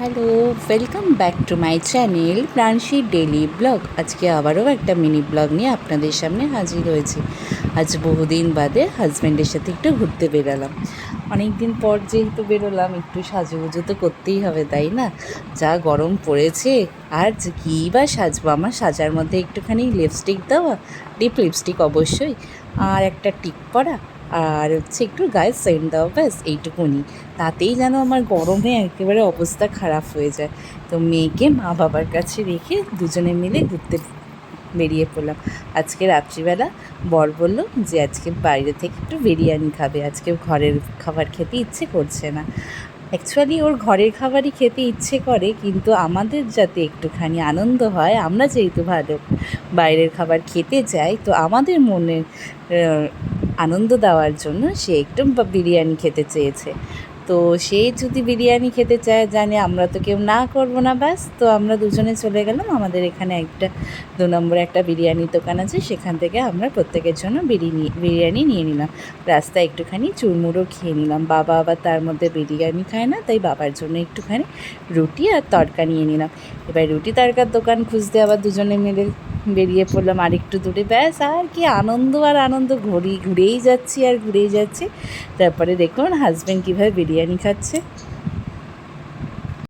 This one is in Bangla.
Hello welcome back to my channel Pranshi daily blog আজকে আবারও একটা মিনি ব্লগ নিয়ে আপনাদের সামনে হাজির হয়েছি। আজ বহুদিন বাদে হাজব্যান্ডের সাথে একটু ঘুরতে বেরালাম। অনেক দিন পর যেহেতু বেরোলাম, একটু সাজুগুজু তো করতেই হবে, তাই না? যা গরম পড়েছে, আর কী বা সাজবো? আমার সাজার মধ্যে একটুখানি লিপস্টিক দেওয়া ডিপ লিপস্টিক অবশ্যই। আর একটা টিপ পরা আর হচ্ছে একটু গায়ে সেন্ট দেওয়া ব্যাস, এইটুকুনি। তাতেই যেন আমার গরমে একেবারে অবস্থা খারাপ হয়ে যায়। তো মেয়েকে মা বাবার কাছে রেখে দুজনে মিলে ঘুরতে বেরিয়ে পড়লাম। আজকে রাত্রিবেলা বর বলল যে, আজকে বাইরে থেকে একটু বিরিয়ানি খাবে। আজকে ঘরের খাবার খেতে ইচ্ছে করছে না। অ্যাকচুয়ালি ওর ঘরের খাবারই খেতে ইচ্ছে করে, কিন্তু আমাদের যাতে একটুখানি আনন্দ হয়, আমরা যেহেতু ভালো বাইরের খাবার খেতে যাই তো আমাদের মনে আনন্দ দেওয়ার জন্য সে একটু বিরিয়ানি খেতে চেয়েছে। তো সে যদি বিরিয়ানি খেতে চায়, জানে আমরা তো কেউ না করব না, ব্যাস। তো আমরা দুজনে চলে গেলাম। আমাদের এখানে একটা, দু নম্বরে একটা বিরিয়ানির দোকান আছে। সেখান থেকে আমরা প্রত্যেকের জন্য বিরিয়ানি বিরিয়ানি নিয়ে নিলাম। রাস্তায় একটুখানি চুরমুড়ো খেয়ে নিলাম। বাবা আবার তার মধ্যে বিরিয়ানি খায় না, তাই বাবার জন্য একটুখানি রুটি আর তড়কা নিয়ে নিলাম। এবার রুটি তড়কার দোকান খুঁজতে আবার দুজনে মিলে বেরিয়ে পড়লাম আর একটু দূরে। ব্যাস, আর কি আনন্দ আর আনন্দ, ঘুরি, ঘুরেই যাচ্ছি আর ঘুরেই যাচ্ছি। তারপরে দেখুন হাজব্যান্ড কীভাবে বিরিয়ানি খাচ্ছে।